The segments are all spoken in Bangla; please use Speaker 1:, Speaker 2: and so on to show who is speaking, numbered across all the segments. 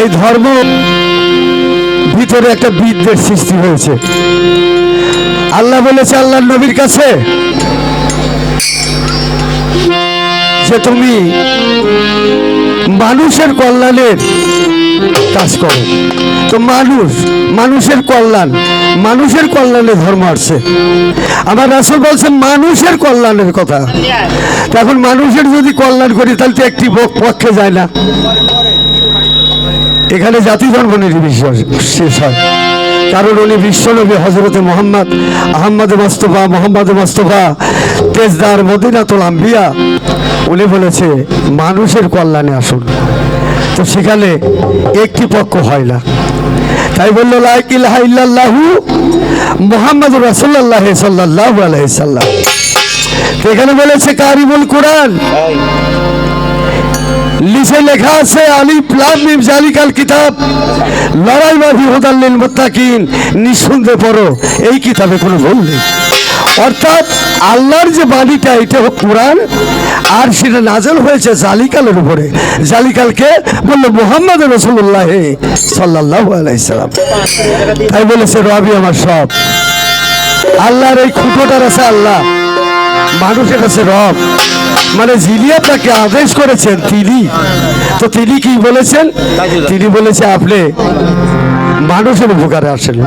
Speaker 1: এই ধর্ম ভিতরে একটা বিদ্বেষ সৃষ্টি হয়েছে। আল্লাহ বলেছে আল্লাহ নবীর কাছে যে তুমি মানুষের কল্যাণের কাজ করো। তো মানুষ মানুষের কল্যাণ মানুষের কল্যাণে ধর্ম আসছে। আমার রাসুল বলছে মানুষের কল্যাণের কথা। এখন মানুষের যদি কল্যাণ করি তাহলে তো একটি পক্ষে যায় না। এখানে জাতি ধর্ম নির্বিশেষ শেষ হয়। কারণ উনি বিশ্বনবী হজরতে মোহাম্মদ আহম্মদ মোস্তফা, মোহাম্মদ মোস্তফা, তেজদার মদিনাতুল আম্বিয়া। উনি বলেছে, মানুষের কল্যাণে আসুন। তো সেখানে একটি পক্ষ হয় না। তাই বলল ইল্লাল্লাহু মোহাম্মদ রাসূলুল্লাহ সাল্লাল্লাহু আলাইহি সাল্লাম। এখানে বলেছে কারিবুল কোরআন। লিসে লেখা আছে আলি প্লাম মিম জালিকাল কিতাব। লড়াই বা বিহদাল্লিল মুত্তাকিন। নিঃসন্দেহে পড়ো, এই কিতাবে কোনো ভুল নেই। অর্থাৎ আল্লাহর যে বাণীটা, এটা কোরআন, আর সেটা নাজল হয়েছে জালিকালের উপরে। জালিকালকে বলল মোহাম্মদ রসুল্লাহ সাল্লাহ আলাইসালাম তাই বলেছে রবি আমার সব। আল্লাহর এই খুঁটোটার আছে আল্লাহ। মানুষের কাছে রব। মানে যিনি আপনাকে আদেশ করেছেন তিনি তো তিনি কি বলেছেন? তিনি বলেছে, আপনি মানুষের উপকারে আসেন।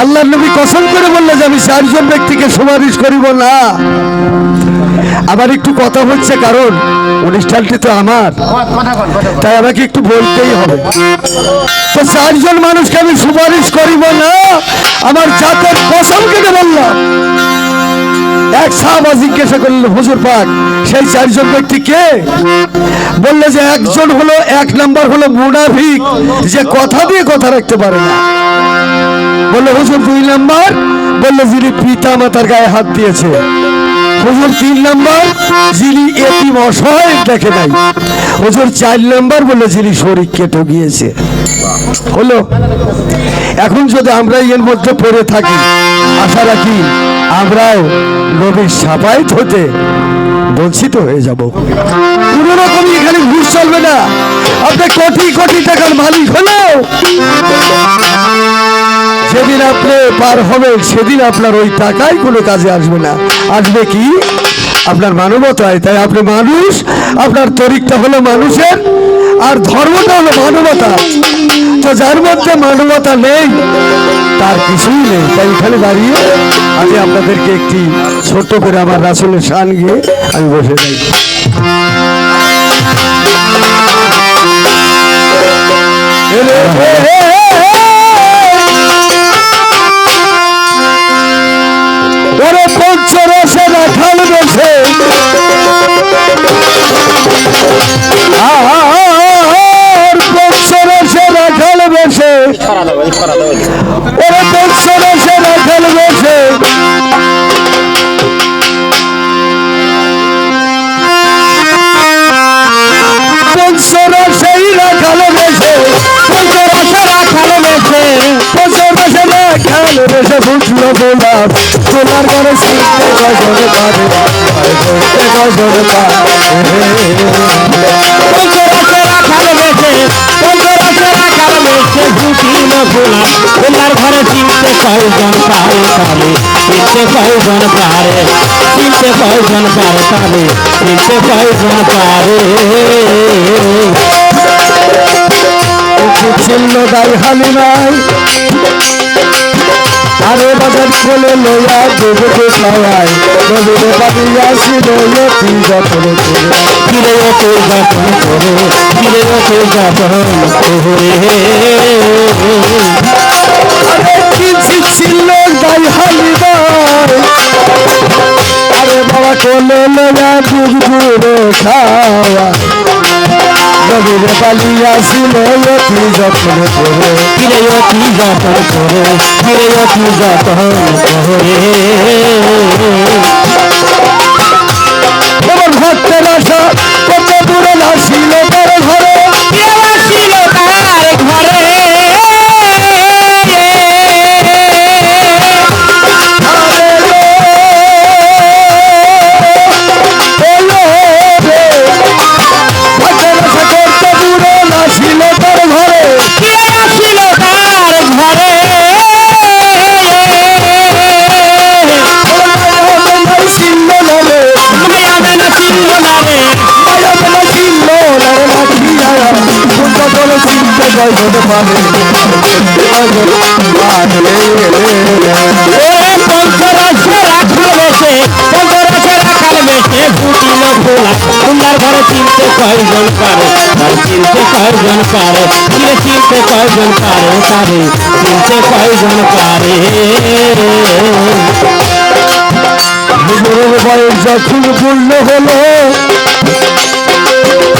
Speaker 1: আল্লাহ নবী কসম করে বললে যে, আমি চারজন ব্যক্তিকে সুপারিশ করিব না। আবার একটু কথা হচ্ছে, কারণ অনুষ্ঠানটি তো আমার। তাই আমাকে একটু বলতেই হবে। তো চারজন মানুষকে আমি সুপারিশ করিব না, আমার জাতের কসম কেটে বললাম। এক সাহাবা জিজ্ঞাসা করলেন, হুজুর পাক, সেই চারজন ব্যক্তি কে? বললে যে, একজন হলো, এক নাম্বার হলো মুনাফিক, যে কথা দিয়ে কথা রাখতে পারে না। বললে, হুজুর, দুই নাম্বার? বললে, যিনি পিতা মাতার গায়ে হাত দিয়েছে। হুজুর, তিন নাম্বার? যিনি এতিম অসহায় দেখে নাই। হুজুর, চার নাম্বার? বললে, যিনি শরীরকে ঠকিয়েছে হলো এখন যদি আমরা এর মধ্যে পড়ে থাকি, আশা রাখি আমরাও নবীর সাপাইত হতে বঞ্চিত হয়ে যাব। কোনো রকমই এখানে ঘুষ চলবে না। আপনি কোটি কোটি টাকার মালিক হলেও যেদিন আপনি পার হবেন, সেদিন আপনার ওই টাকাই কোনো কাজে আসবে না। আসবে কি? আপনার মানবতায়। তাই আপনি মানুষ, আপনার তরিকটা হলো মানুষের, আর ধর্মটা হলো মানবতা। তো যার মধ্যে মানবতা নেই তার কিছুই নেই। তাই এখানে দাঁড়িয়ে আমি আপনাদেরকে একটি ছোট্ট করে আমার রাসুলের শান গিয়ে আমি বসে যাই। ওরে রাখাল বেছে ফুটলো গোলাপ গোলার ঘরে শিখতে গজর পারে
Speaker 2: বেছে ফুটিল গোলাপ গোলার ঘরে চিনতে কয়জন পারে তালে চিনতে কয়জন পারে চিনতে কয়জন পারে তালে চিনতে কয়জন পারে
Speaker 1: ছিল দাই হালিমাই। আরে বাজার কোলে লইয়া দেবকে খাওয়াই। নবীরে পাতিয়া ছিল অতি যত্ন করে
Speaker 2: ফিরে ওকে যতন করে ফিরে ওকে যতন করে?
Speaker 1: আরে কিছি ছিল দাই হালিমাই আরে বাবা কোলে লইয়া দুধ খাওয়া। নবীরে পালিয়া ছিল অতি যত্ন করে।
Speaker 2: ফিরে অতি যত্ন করে, ফিরে অতি যত্ন করে।
Speaker 1: আমার ভক্তের আশা কত দূরে নাসিল কয়জন পারে?
Speaker 2: তার চিনতে কয়জন পারে চিনে চিনতে কয়জন পারে তারে চিনতে কয়জন
Speaker 1: যখন পূর্ণ হলো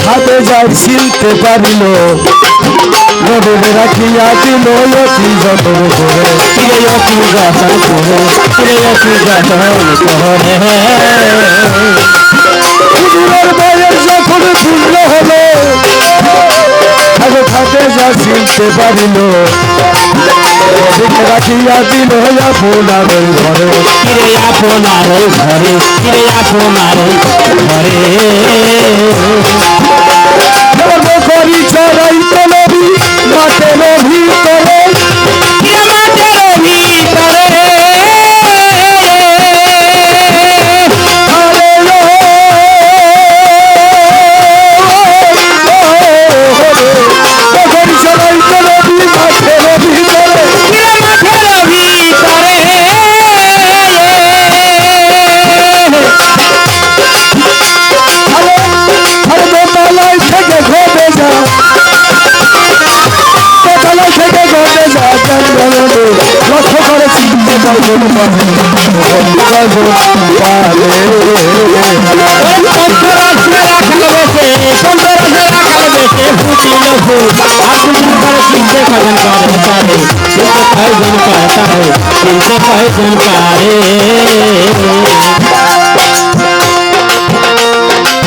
Speaker 1: হাতে যাই চিনতে পারিল নদীর রাখিয়া দিল অতি যতন করে।
Speaker 2: চিরে অতি যতন করে চিরে অতি যতন করে।
Speaker 1: হুজুরের বয়স যখন পূর্ণ হলো হাতে যা চিনতে পারিল রাখিয়া দিল আপনার ঘরে।
Speaker 2: চিরে আপনার ঘরে চিরে আপনার ঘরে?
Speaker 1: করি চড়াই
Speaker 2: pelo rico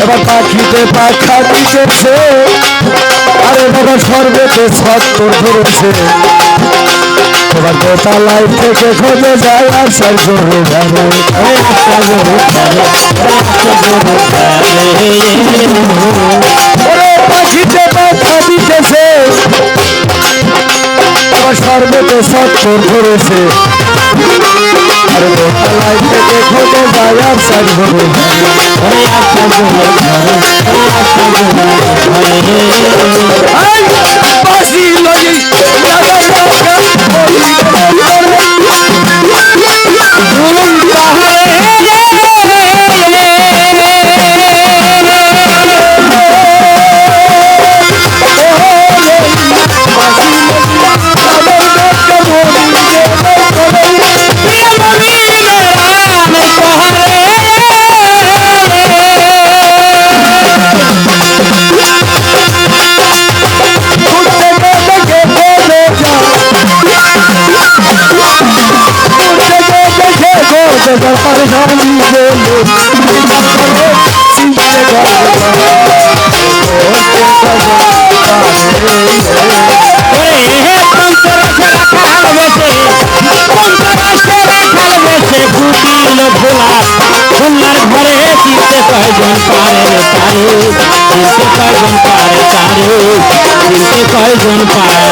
Speaker 1: এবার পাখিতে পাখা দিতেছে আরে বাবা সর্বেতে ছত্তর ধরেছে। এবার দোতলায় থেকে খোঁজে যায় আর সার জোরে যাবে
Speaker 2: ওই একটা গরু
Speaker 1: পাখিতে পাখা দিতেছে। সর্বেতে ছত্তর ধরেছে। আরে বলি
Speaker 2: কয়জন পারে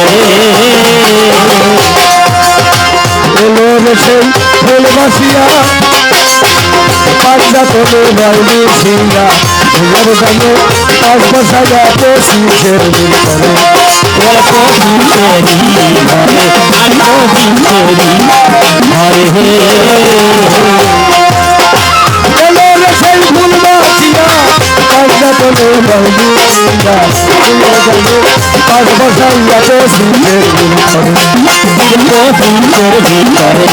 Speaker 1: সেই ফুলবাসিয়া পাঁচটা তোলে বাইরে সিঙ্গা ফুলের দামে পাঁচ বসা যাতে শীতের দিন করে
Speaker 2: ওরে কবিতেরি ঘরে আর কবিতেরি ঘরে হে
Speaker 1: এলো রে সেই বাইরে সিঙ্গা ফুলের দামে পাঁচ বসা যাতে শীতের দিন
Speaker 2: ভিতর ভিতরে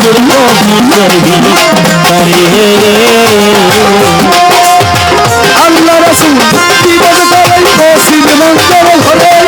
Speaker 2: দীর্ঘ ভিতর ভিতরে
Speaker 1: আল্লাহ রাসূল জীবন করে পশ্চিম মন্ত্র